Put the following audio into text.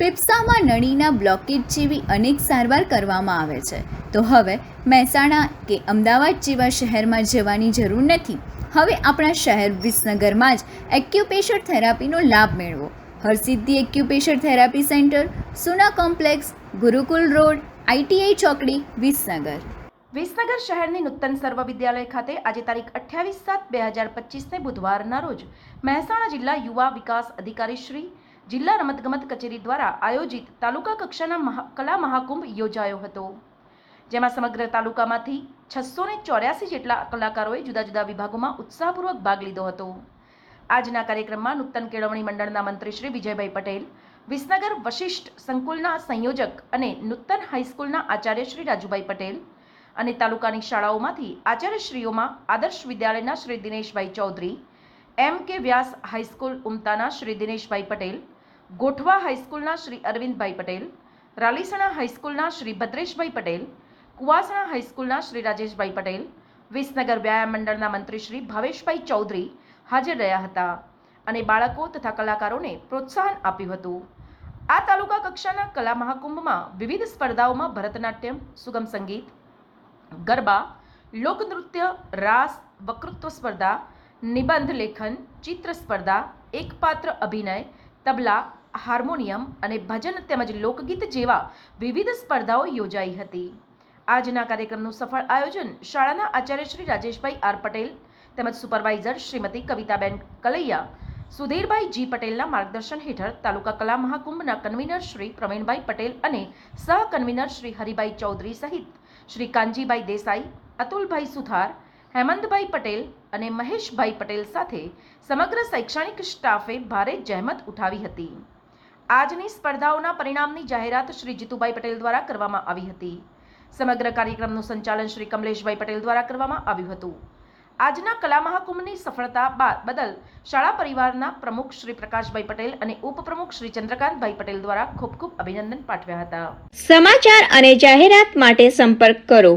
ફેફસામાં નળીના બ્લોકેજ જેવી અનેક સારવાર કરવામાં આવે છે. તો હવે મહેસાણા કે અમદાવાદ જેવા શહેરમાં જવાની જરૂર નથી. હવે આપણા શહેર વિસનગરમાં જ એક્યુપેશર થેરાપીનો લાભ મેળવો. Harsiddhi acupressure therapy centre, Suna complex, Gurukul road ITI ચોકડી, વિસનગર. વિસનગર શહેરની નૂતન સર્વ વિદ્યાલય ખાતે આજે તારીખ અઠ્યાવીસ સાત બે હજાર પચીસને બુધવારના રોજ મહેસાણા જિલ્લા યુવા વિકાસ અધિકારી શ્રી જિલ્લા રમતગમત કચેરી દ્વારા આયોજિત તાલુકા કક્ષાના કલા મહાકુંભ યોજાયો હતો. જેમાં સમગ્ર તાલુકામાંથી છસો ને ચોર્યાસી જેટલા કલાકારોએ જુદા જુદા વિભાગોમાં ઉત્સાહપૂર્વક ભાગ લીધો હતો. આજના કાર્યક્રમમાં નૂતન કેળવણી મંડળના મંત્રી શ્રી વિજયભાઈ પટેલ, વિસનગર વશિષ્ઠ સંકુલના સંયોજક અને નૂતન હાઈસ્કૂલના આચાર્ય શ્રી રાજુભાઈ પટેલ અને તાલુકાની શાળાઓમાંથી આચાર્યશ્રીઓમાં આદર્શ વિદ્યાલયના Shri Dineshbhai Chaudhari, M K Vyas high school ઉમતાના Shri Dineshbhai Patel ગોઠવા હાઈસ્કૂલના શ્રી અરવિંદભાઈ પટેલ, રાલીસણા હાઈસ્કૂલના શ્રી ભદ્રેશભાઈ પટેલ, કુવાસણા હાઈસ્કૂલના શ્રી રાજેશભાઈ પટેલ, વિસનગર વ્યાયામ મંડળના મંત્રી શ્રી ભાવેશભાઈ ચૌધરી હાજર રહ્યા હતા અને બાળકો તથા કલાકારોને પ્રોત્સાહન આપ્યું હતું. આ તાલુકા કક્ષાના કલા મહાકુંભમાં વિવિધ સ્પર્ધાઓમાં ભરતનાટ્યમ, સુગમ સંગીત, ગરબા, લોકનૃત્ય, રાસ, વક્તૃત્વ સ્પર્ધા, નિબંધ લેખન, ચિત્ર સ્પર્ધા એકપાત્ર અભિનય તબલા, હાર્મોનિયમ અને ભજન તેમજ લોકગીત જેવા વિવિધ સ્પર્ધાઓ યોજાઈ હતી. આજના કાર્યક્રમનું સફળ આયોજન શાળાના આચાર્ય શ્રી રાજેશભાઈ આર પટેલ તેમજ સુપરવાઇઝર શ્રીમતી કવિતાબેન કલૈયા, સુધીરભાઈ જી પટેલના માર્ગદર્શન હેઠળ તાલુકા કલા મહાકુંભના કન્વીનર શ્રી પ્રવીણભાઈ પટેલ અને સહ કન્વીનર શ્રી હરિભાઈ ચૌધરી સહિત શ્રી કાનજીભાઈ દેસાઈ, અતુલભાઈ સુથાર હેમંતભાઈ પટેલ અને મહેશભાઈ પટેલ સાથે સમગ્ર શૈક્ષણિક સ્ટાફે ભારે જહેમત ઉઠાવી હતી. આજની સ્પર્ધાઓના પરિણામની જાહેરાત શ્રી જીતુભાઈ પટેલ દ્વારા કરવામાં આવી હતી. સમગ્ર કાર્યક્રમનું સંચાલન શ્રી કમલેશભાઈ પટેલ દ્વારા કરવામાં આવ્યું હતું. આજના કલા મહાકુંભની સફળતા બાદ બદલ શાળા પરિવારના પ્રમુખ શ્રી પ્રકાશભાઈ પટેલ અને ઉપપ્રમુખ શ્રી ચંદ્રકાંતભાઈ પટેલ દ્વારા ખૂબ ખૂબ અભિનંદન પાઠવ્યા હતા. સમાચાર અને જાહેરાત માટે સંપર્ક કરો.